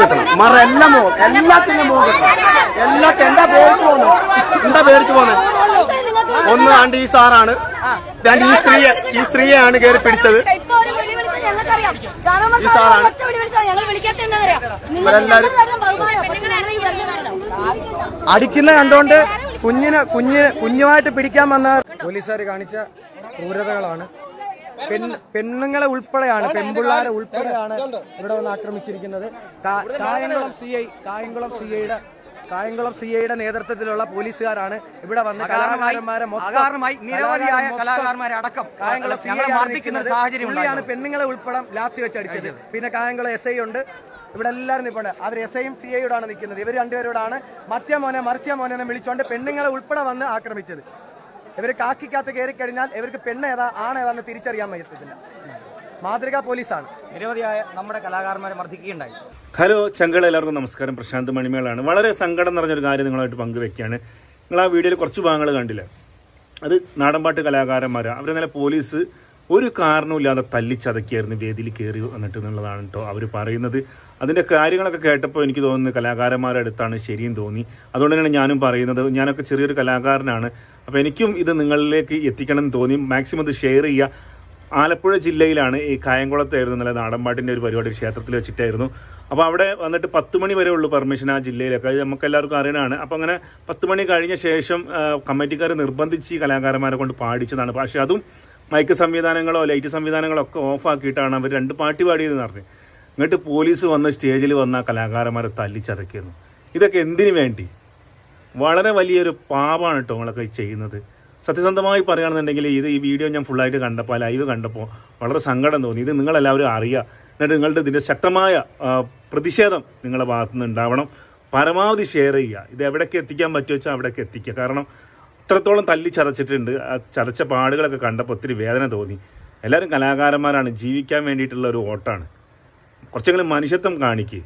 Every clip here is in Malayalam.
കിട്ടണം മറ എല്ലാം മുഖം എല്ലാത്തിനും കിട്ടണം എല്ലാത്തിനും എന്താ പേടിച്ചു പോകുന്നത് എന്താ പേടിച്ചു പോകുന്നത് ഒന്ന് ആണ്ട് ഈ സാറാണ്. രണ്ട് ഈ സ്ത്രീയെ ഈ സ്ത്രീയാണ് കയറി പിടിച്ചത്. ഈ സാറാണ്. അടിക്കുന്ന കണ്ടോണ്ട് കുഞ്ഞിനെ കുഞ്ഞ് കുഞ്ഞുമായിട്ട് പിടിക്കാൻ വന്ന പോലീസുകാർ കാണിച്ച ക്രൂരതകളാണ്. പെണ്ണുങ്ങളെ ഉൾപ്പെടെയാണ് പെൺപിള്ളാരെ ഉൾപ്പെടെയാണ് ഇവിടെ വന്ന് ആക്രമിച്ചിരിക്കുന്നത്. Kayamkulam C I Kayamkulam C ഐയുടെ കായംകുളം സി ഐയുടെ നേതൃത്വത്തിലുള്ള പോലീസുകാരാണ് ഇവിടെ വന്ന് കലാകാരന്മാരെ നിരവധിയായ കലാകാരന്മാരെ അടക്കം കായംകുളം സി ഞങ്ങളെ ഐ ആണ് മർദ്ദിക്കുന്ന ഒരു നിൽക്കുന്നത്. സാഹചര്യം പുള്ളിയാണ് പെണ്ണുങ്ങളെ ഉൾപ്പെടെ ലാത്തി വെച്ച് അടിച്ചത്. പിന്നെ കായംകുളം എസ് ഐ ഉണ്ട്. ഇവിടെ എല്ലാവരും നിൽപ്പുണ്ട് അവർ എസ് ഐയും സി ഐയോടാണ് നിൽക്കുന്നത്. ഇവർ രണ്ടുപേരോടാണ് മറ്റേ മോനെ മറിച്ച മോനെ വിളിച്ചുകൊണ്ട് പെണ്ണുങ്ങളെ ഉൾപ്പെടെ വന്ന് ആക്രമിച്ചത്. ഇവർ കാക്കിക്കകത്ത് കയറി കഴിഞ്ഞാൽ ഇവർക്ക് പെണ്ണ് ഏതാ ആണ് ഏതാന്ന് തിരിച്ചറിയാൻ പറ്റത്തില്ല മാതൃകാ പോലീസാണ്. നിരവധിയായ നമ്മുടെ കലാകാരന്മാരെ മർദ്ദിക്കുകയുണ്ടായി. ഹലോ ചങ്കൾ എല്ലാവർക്കും നമസ്കാരം. പ്രശാന്ത് മണിമേളാണ്. വളരെ സങ്കടം നിറഞ്ഞൊരു കാര്യം നിങ്ങളായിട്ട് പങ്കുവെക്കുകയാണ്. നിങ്ങൾ ആ വീഡിയോയിൽ കുറച്ച് ഭാഗങ്ങൾ കണ്ടില്ല? അത് നാടൻപാട്ട് കലാകാരന്മാരാണ് അവരെ നല്ല പോലീസ് ഒരു കാരണവുമില്ലാതെ തല്ലിച്ചതക്കിയായിരുന്നു വേദിയിൽ കയറി വന്നിട്ട് എന്നുള്ളതാണ് കേട്ടോ അവർ പറയുന്നത്. അതിന്റെ കാര്യങ്ങളൊക്കെ കേട്ടപ്പോൾ എനിക്ക് തോന്നുന്നു കലാകാരന്മാരുടെ അടുത്താണ് ശരിയും തോന്നി. അതുകൊണ്ട് തന്നെയാണ് ഞാനും പറയുന്നത്. ഞാനൊക്കെ ചെറിയൊരു കലാകാരനാണ്. അപ്പോൾ എനിക്കും ഇത് നിങ്ങളിലേക്ക് എത്തിക്കണം എന്ന് തോന്നി. മാക്സിമം ഇത് ഷെയർ ചെയ്യുക. ആലപ്പുഴ ജില്ലയിലാണ് ഈ കായംകുളത്തായിരുന്നു നല്ല നാടൻപാട്ടിന്റെ ഒരു പരിപാടി ക്ഷേത്രത്തിൽ വെച്ചിട്ടായിരുന്നു. അപ്പോൾ അവിടെ വന്നിട്ട് പത്ത് മണി വരെ ഉള്ളൂ പെർമിഷൻ ആ ജില്ലയിലൊക്കെ. അത് നമുക്ക് എല്ലാവർക്കും അറിയണമാണ് അപ്പോൾ അങ്ങനെ പത്ത് മണി കഴിഞ്ഞ ശേഷം കമ്മിറ്റിക്കാർ നിർബന്ധിച്ച് കലാകാരന്മാരെ കൊണ്ട് പാടിച്ചതാണ്. പക്ഷേ അതും മൈക്ക് സംവിധാനങ്ങളോ ലൈറ്റ് സംവിധാനങ്ങളോ ഒക്കെ ഓഫാക്കിയിട്ടാണ് അവർ രണ്ട് പാട്ടി പാടിയതെന്ന് പറഞ്ഞു എന്നിട്ട് പോലീസ് വന്ന് സ്റ്റേജിൽ വന്ന കലാകാരന്മാരെ തല്ലിച്ചതക്കിയിരുന്നു ഇതൊക്കെ എന്തിനു വേണ്ടി? വളരെ വലിയൊരു പാപമാണ് കേട്ടോ നിങ്ങളൊക്കെ ചെയ്യുന്നത്. സത്യസന്ധമായി പറയുകയാണെന്നുണ്ടെങ്കിൽ ഇത് ഈ വീഡിയോ ഞാൻ ഫുള്ളായിട്ട് കണ്ടപ്പോൾ ലൈവ് കണ്ടപ്പോൾ വളരെ സങ്കടം തോന്നി. ഇത് നിങ്ങളെല്ലാവരും അറിയുക. എന്നിട്ട് നിങ്ങളുടെ ഇതിന്റെ ശക്തമായ പ്രതിഷേധം നിങ്ങളുടെ ഭാഗത്തുനിന്ന് ഉണ്ടാവണം പരമാവധി ഷെയർ ചെയ്യുക. ഇത് എവിടേക്ക് എത്തിക്കാൻ പറ്റുമോ വെച്ചാൽ അവിടേക്ക് എത്തിക്കുക. കാരണം ഇത്രത്തോളം തല്ലി ചതച്ചിട്ടുണ്ട്. ആ ചതച്ച പാടുകളൊക്കെ കണ്ടപ്പോൾ ഒത്തിരി വേദന തോന്നി. എല്ലാവരും കലാകാരന്മാരാണ്. ജീവിക്കാൻ വേണ്ടിയിട്ടുള്ള ഒരു ഓട്ടാണ്. കുറച്ചെങ്കിലും മനുഷ്യത്വം കാണിക്ക്.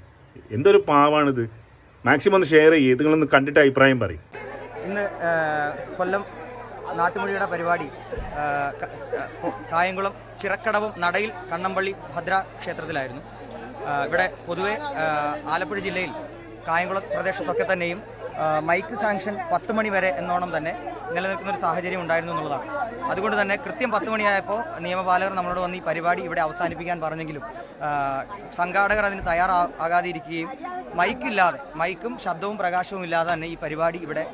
എന്തൊരു പാവാണിത്. മാക്സിമം ഒന്ന് ഷെയർ ചെയ്യുക നിങ്ങളൊന്ന് കണ്ടിട്ട് അഭിപ്രായം പറയും. ഇന്ന് കൊല്ലം നാട്ടുമൊഴിയുടെ പരിപാടി കായംകുളം ചിറക്കടവും നടയിൽ കണ്ണമ്പള്ളി ഭദ്ര ക്ഷേത്രത്തിലായിരുന്നു. ഇവിടെ പൊതുവെ ആലപ്പുഴ ജില്ലയിൽ കായംകുളം പ്രദേശത്തൊക്കെ തന്നെയും മൈക്ക് സാങ്ഷൻ പത്ത് മണി വരെ എന്നോണം തന്നെ നിലനിൽക്കുന്ന ഒരു സാഹചര്യം ഉണ്ടായിരുന്നു എന്നുള്ളതാണ്. അതുകൊണ്ട് തന്നെ കൃത്യം പത്ത് മണിയായപ്പോൾ നിയമപാലകർ നമ്മളോട് വന്ന് ഈ പരിപാടി ഇവിടെ അവസാനിപ്പിക്കാൻ പറഞ്ഞെങ്കിലും സംഘാടകർ അതിന് തയ്യാറാകാതെ ഇരിക്കുകയും മൈക്കില്ലാതെ മൈക്കും ശബ്ദവും പ്രകാശവും ഇല്ലാതെ തന്നെ ഈ പരിപാടി ഇവിടെ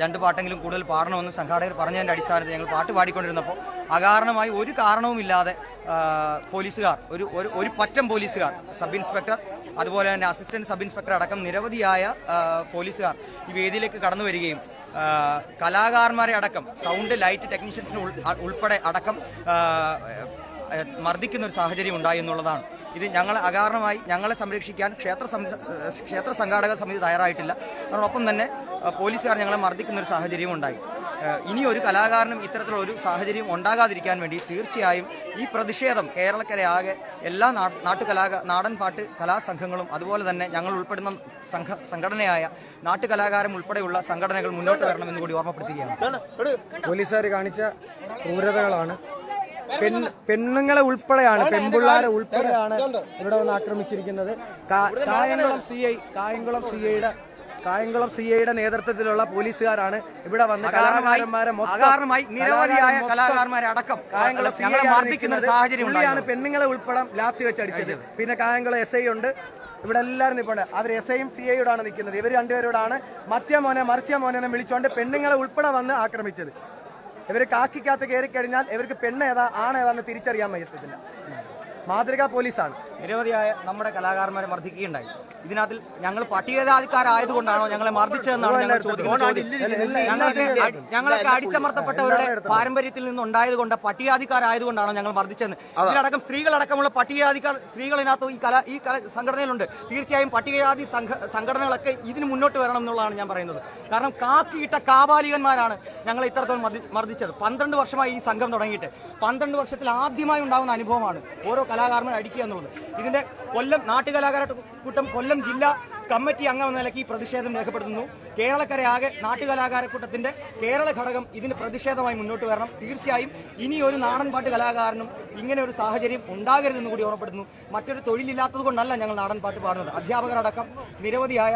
രണ്ട് പാട്ടെങ്കിലും കൂടുതൽ പാടണമെന്ന് സംഘാടകർ പറഞ്ഞതിന്റെ അടിസ്ഥാനത്തിൽ ഞങ്ങൾ പാട്ട് പാടിക്കൊണ്ടിരുന്നപ്പോൾ അകാരണമായി ഒരു കാരണവുമില്ലാതെ പോലീസുകാർ ഒരു ഒരു പറ്റം പോലീസുകാർ സബ് ഇൻസ്പെക്ടർ അതുപോലെ തന്നെ അസിസ്റ്റന്റ് സബ് ഇൻസ്പെക്ടർ അടക്കം നിരവധിയായ പോലീസുകാർ ഈ വേദിയിലേക്ക് കടന്നു വരികയും കലാകാരന്മാരെ അടക്കം സൗണ്ട് ലൈറ്റ് ടെക്നീഷ്യൻസിന് ഉൾപ്പെടെ അടക്കം മർദ്ദിക്കുന്ന ഒരു സാഹചര്യം ഉണ്ടായി എന്നുള്ളതാണ്. ഇത് ഞങ്ങളെ അകാരണമായി ഞങ്ങളെ സംരക്ഷിക്കാൻ ക്ഷേത്ര ക്ഷേത്ര സംഘാടക സമിതി തയ്യാറായിട്ടില്ല. അതോടൊപ്പം തന്നെ പോലീസുകാർ ഞങ്ങളെ മർദ്ദിക്കുന്ന ഒരു സാഹചര്യവും ഉണ്ടായി. ഇനി ഒരു കലാകാരനും ഇത്തരത്തിലുള്ള ഒരു സാഹചര്യം ഉണ്ടാകാതിരിക്കാൻ വേണ്ടി തീർച്ചയായും ഈ പ്രതിഷേധം കേരളക്കരെ ആകെ എല്ലാ നാട്ടുകലാ നാടൻ പാട്ട് കലാസംഘങ്ങളും അതുപോലെ തന്നെ ഞങ്ങൾ ഉൾപ്പെടുന്ന സംഘ സംഘടനയായ നാട്ടുകലാകാരം ഉൾപ്പെടെയുള്ള സംഘടനകൾ മുന്നോട്ട് വരണമെന്ന് കൂടി ഓർമ്മപ്പെടുത്തുകയാണ്. പോലീസുകാർ കാണിച്ച ക്രൂരതകളാണ്. പെണ്ണുങ്ങളെ ഉൾപ്പെടെയാണ് പെൺപിള്ളാരെ ഉൾപ്പെടെയാണ് ഇവിടെ വന്ന് ആക്രമിച്ചിരിക്കുന്നത്. Kayamkulam C I Kayamkulam C ഐയുടെ കായംകുളം സി ഐയുടെ നേതൃത്വത്തിലുള്ള പോലീസുകാരാണ് ഇവിടെ വന്ന് കലാകാരന്മാരെ നിരവധിയായ കലാകാരന്മാരെ അടക്കം കായംകുളം സി ഐ മർദ്ദിക്കുന്ന സാഹചര്യം പെണ്ണുങ്ങളെ ഉൾപ്പെടെ ലാത്തി വെച്ച് അടിച്ചത് പിന്നെ കായംകുളം എസ് ഐ ഉണ്ട്. ഇവിടെ എല്ലാവരും നിൽപ്പുണ്ട്. അവർ എസ് ഐയും സി ഐയോടാണ് നിൽക്കുന്നത്. ഇവർ രണ്ടുപേരോടാണ് മറ്റേ മോനെ മറിച്ച മോനെ വിളിച്ചുകൊണ്ട് പെണ്ണുങ്ങളെ ഉൾപ്പെടെ വന്ന് ആക്രമിച്ചത്. ഇവർ കാക്കിക്കകത്ത് കയറി കഴിഞ്ഞാൽ ഇവർക്ക് പെണ്ണ് ഏതാ ആണ് ഏതാന്ന് തിരിച്ചറിയാൻ പറ്റത്തില്ല മാതൃകാ പോലീസാണ്. നിരവധിയായ നമ്മുടെ കലാകാരന്മാരെ മർദ്ദിക്കുകയുണ്ടായി. ഇതിനകത്തിൽ ഞങ്ങൾ പട്ടികജാതിക്കാരായതുകൊണ്ടാണോ ഞങ്ങളെ മർദ്ദിച്ചതെന്നാണ് ഞങ്ങൾ ഞങ്ങൾക്ക് ഞങ്ങളൊക്കെ അടിച്ചമർത്തപ്പെട്ടവരുടെ പാരമ്പര്യത്തിൽ നിന്നുണ്ടായതുകൊണ്ട് പട്ടികജാതിക്കാരായതുകൊണ്ടാണോ ഞങ്ങൾ മർദ്ദിച്ചതെന്ന്. ഇതിലടക്കം സ്ത്രീകളടക്കമുള്ള പട്ടികജാതിക്കാർ സ്ത്രീകളിനകത്ത് ഈ കല ഈ കല സംഘടനയിലുണ്ട്. തീർച്ചയായും പട്ടികജാതി സംഘ സംഘടനകളൊക്കെ ഇതിന് മുന്നോട്ട് വരണം എന്നുള്ളതാണ് ഞാൻ പറയുന്നത്. കാരണം കാക്കിയിട്ട കാബാലികന്മാരാണ് ഞങ്ങൾ ഇത്രത്തോളം മർദ്ദി- മർദ്ദിച്ചത്. പന്ത്രണ്ട് വർഷമായി ഈ സംഘം തുടങ്ങിയിട്ട്. പന്ത്രണ്ട് വർഷത്തിൽ ആദ്യമായി ഉണ്ടാകുന്ന അനുഭവമാണ് ഓരോ കലാകാരന്മാർ അടിക്കുക എന്നുള്ളത്. ഇതിന്റെ കൊല്ലം നാട്ടുകലാകാര കൂട്ടം കൊല്ലം ജില്ലാ കമ്മിറ്റി അംഗം എന്ന നിലയ്ക്ക് ഈ പ്രതിഷേധം രേഖപ്പെടുത്തുന്നു. കേരളക്കര ആകെ നാട്ടുകലാകാരക്കൂട്ടത്തിന്റെ കേരള ഘടകം ഇതിന് പ്രതിഷേധമായി മുന്നോട്ട് വരണം. തീർച്ചയായും ഇനി ഒരു നാടൻ പാട്ട് കലാകാരനും ഇങ്ങനെ ഒരു സാഹചര്യം ഉണ്ടാകരുതെന്ന് കൂടി ഓർമ്മപ്പെടുന്നു മറ്റൊരു തൊഴിലില്ലാത്തത് കൊണ്ടല്ല ഞങ്ങൾ നാടൻ പാട്ട് പാടുന്നത്. അധ്യാപകരടക്കം നിരവധിയായ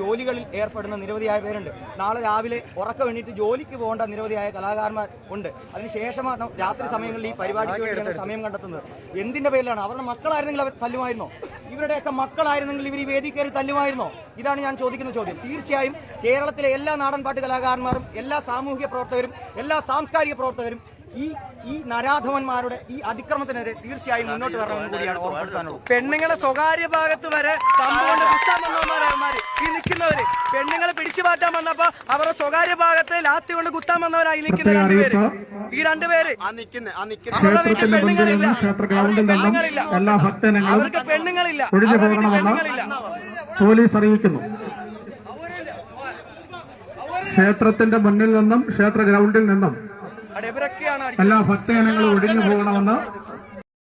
ജോലികളിൽ ഏർപ്പെടുന്ന നിരവധിയായ പേരുണ്ട്. നാളെ രാവിലെ ഉറക്കം വേണ്ടിയിട്ട് ജോലിക്ക് പോകേണ്ട നിരവധിയായ കലാകാരന്മാർ ഉണ്ട്. അതിനുശേഷമാണ് രാത്രി സമയങ്ങളിൽ ഈ പരിപാടിക്ക് വേണ്ടി സമയം കണ്ടെത്തുന്നത്. എന്തിന്റെ പേരിലാണ്? അവരുടെ മക്കളായിരുന്നെങ്കിൽ അവർ തല്ലുമായിരുന്നോ? ഇവരുടെയൊക്കെ മക്കളായിരുന്നെങ്കിൽ ഇവർ ഈ വേദി കയറി തല്ലുമായിരുന്നോ? ഇതാണ് ഞാൻ ചോദിക്കുന്ന ചോദ്യം. തീർച്ചയായും കേരളത്തിലെ എല്ലാ നാടൻപാട്ട് കലാകാരന്മാരും എല്ലാ സാമൂഹിക പ്രവർത്തകരും എല്ലാ സാംസ്കാരിക പ്രവർത്തകരും ഈ ഈ നരാധവന്മാരുടെ ഈ അതിക്രമത്തിനെതിരെ തീർച്ചയായും മുന്നോട്ട് വരണമെന്ന് കൂടിയാണ് ഓർമ്മപ്പെടുത്താനുള്ളത്. പെണ്ണുങ്ങളെ സ്വകാര്യ ഭാഗത്ത് വരെ കമ്പോണ്ട് കുത്താൻ വന്നവന്മാരെ ഈ നിൽക്കുന്നവര്. പെണ്ണുങ്ങളെ പിടിച്ചു മാറ്റാൻ വന്നപ്പോ അവരുടെ സ്വകാര്യ ഭാഗത്ത് ലാത്തി കൊണ്ട് കുത്താൻ വന്നവരായി നിൽക്കുന്ന രണ്ടുപേര്. ഈ രണ്ടുപേര്. ആ നിൽക്കുന്ന ആ നിൽക്കുന്ന. അവരുടെ വീട്ടിൽ ക്ഷേത്രത്തിന്റെ പെണ്ണുങ്ങളില്ല. ക്ഷേത്ര ഗ്രൗണ്ടിൽ അവർക്ക് നിന്നും പെണ്ണുങ്ങളില്ല. അവർക്ക് പെണ്ണുങ്ങളില്ല. പെണ്ണുങ്ങളില്ല. പോലീസ് അറിയിക്കുന്നു. ക്ഷേത്രത്തിന്റെ മുന്നിൽ നിന്നും ക്ഷേത്ര ഗ്രൗണ്ടിൽ നിന്നും. എല്ലാ ഭക്തജനങ്ങളും ഒഴിഞ്ഞു പോകണമെന്ന്